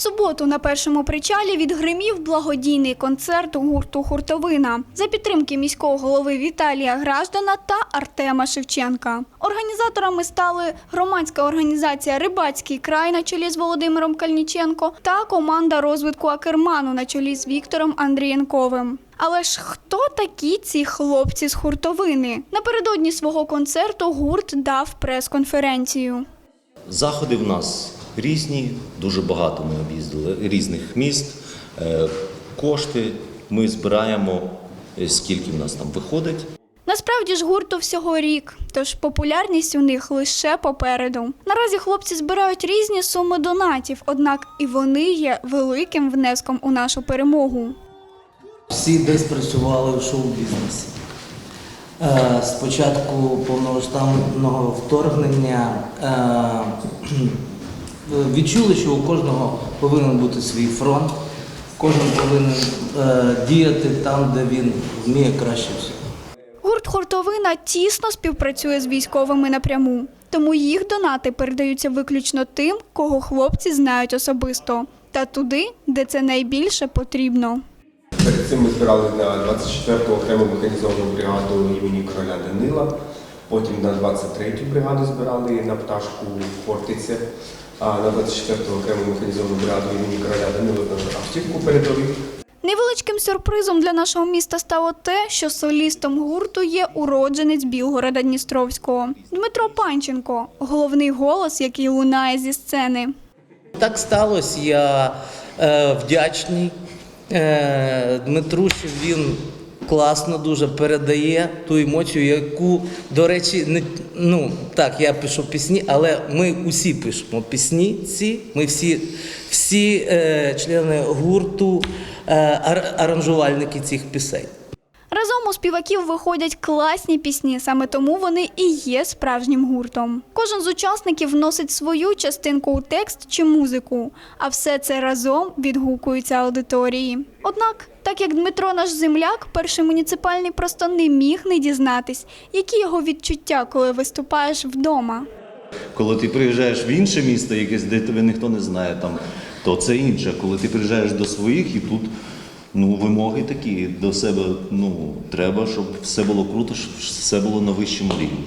суботу на першому причалі відгримів благодійний концерт гурту Хуртовина за підтримки міського голови Віталія Граждана та Артема Шевченка. Організаторами стали громадська організація Рибацький край на чолі з Володимиром Кальніченко та команда розвитку Акерману на чолі з Віктором Андрієнковим. Але ж хто такі ці хлопці з хуртовини? Напередодні свого концерту гурт дав прес-конференцію. Заходи в нас різні, дуже багато ми об'їздили різних міст. Е, Кошти ми збираємо, е, скільки в нас там виходить. Насправді ж гурту всього рік, тож популярність у них лише попереду. Наразі хлопці збирають різні суми донатів, однак і вони є великим внеском у нашу перемогу. Всі десь працювали в шоу-бізнесі. Е, Спочатку повномасштабного вторгнення відчули, що у кожного повинен бути свій фронт, кожен повинен е, діяти там, де він вміє краще всього. Гурт Хуртовина тісно співпрацює з військовими напряму, тому їх донати передаються виключно тим, кого хлопці знають особисто, та туди, де це найбільше потрібно. Перед цим ми збирали на 24-ту окрему механізовану бригаду імені короля Данила. Потім на 23-ю бригаду збирали на пташку Фортиця. А на 24-ту окрему механізовану бригаду імені короля Данила на автівку передових. Невеличким сюрпризом для нашого міста стало те, що солістом гурту є уродженець Білгорода Дністровського Дмитро Панченко, головний голос, який лунає зі сцени. Так сталося. Я е, вдячний е, Дмитру, що він класно дуже передає ту емоцію, яку, до речі, не ну так, я пишу пісні, але ми усі пишемо пісні. Ці ми всі, всі е, члени гурту, е, ар- аранжувальники цих пісень. У співаків виходять класні пісні, саме тому вони і є справжнім гуртом. Кожен з учасників вносить свою частинку у текст чи музику, а все це разом відгукується аудиторії. Однак, так як Дмитро наш земляк, перший муніципальний просто не міг не дізнатись, які його відчуття, коли виступаєш вдома. Коли ти приїжджаєш в інше місто, якесь, де тебе ніхто не знає, там, то це інше. Коли ти приїжджаєш до своїх і тут ну, вимоги такі до себе, ну, треба, щоб все було круто, щоб все було на вищому рівні.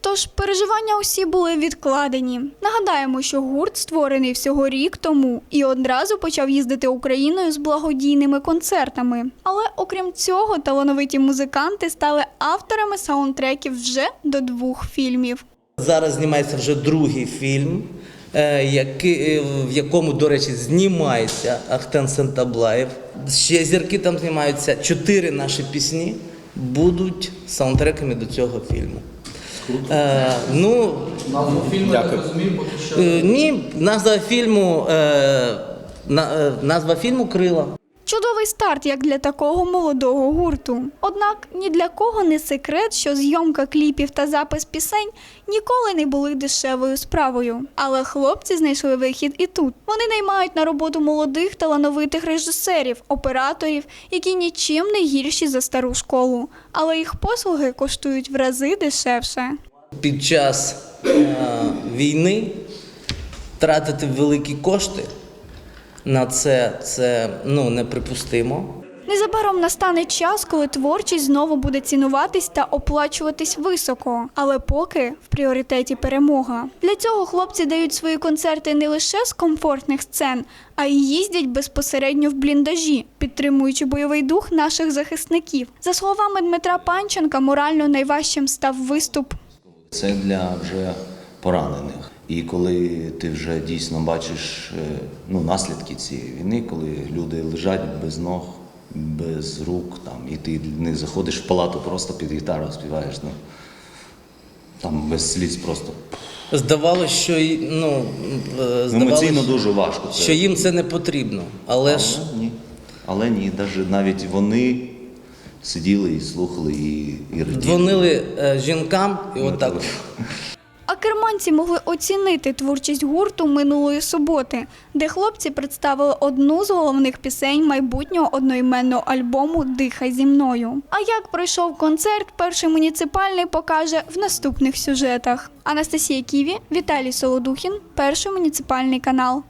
Тож переживання усі були відкладені. Нагадаємо, що гурт створений всього рік тому і одразу почав їздити Україною з благодійними концертами. Але окрім цього, талановиті музиканти стали авторами саундтреків вже до двох фільмів. Зараз знімається вже другий фільм, який, е, в якому, до речі, знімається Ахтен Сентаблаєв. Ще зірки там знімаються. Чотири наші пісні будуть саундтреками до цього фільму. Е, ну, Назву фільму, я так розумію, поки що. е, ні, назва фільму, е, на, е, назва фільму Крила. Чудовий старт як для такого молодого гурту. Однак ні для кого не секрет, що зйомка кліпів та запис пісень ніколи не були дешевою справою. Але хлопці знайшли вихід і тут. Вони наймають на роботу молодих талановитих режисерів, операторів, які нічим не гірші за стару школу. Але їх послуги коштують в рази дешевше. Під час е, війни тратити великі кошти на це, це ну, неприпустимо. Незабаром настане час, коли творчість знову буде цінуватись та оплачуватись високо, але поки в пріоритеті перемога. Для цього хлопці дають свої концерти не лише з комфортних сцен, а й їздять безпосередньо в бліндажі, підтримуючи бойовий дух наших захисників. За словами Дмитра Панченка, морально найважчим став виступ Це для вже поранених. І коли ти вже дійсно бачиш е, ну, наслідки цієї війни, коли люди лежать без ног, без рук, там, і ти не заходиш в палату, просто під гітару співаєш. Ну, там без сліз просто. Здавалося, що ну, е, Емоційно дуже важко. Це. що їм це не потрібно. Але ж ні. Але ні, навіть, навіть вони сиділи і слухали і, і раділи. дзвонили е, жінкам і отак. А керманці могли оцінити творчість гурту минулої суботи, де хлопці представили одну з головних пісень майбутнього одноіменного альбому Дихай зі мною. А як пройшов концерт, перший муніципальний покаже в наступних сюжетах. Анастасія Ківі, Віталій Солодухін, перший муніципальний канал.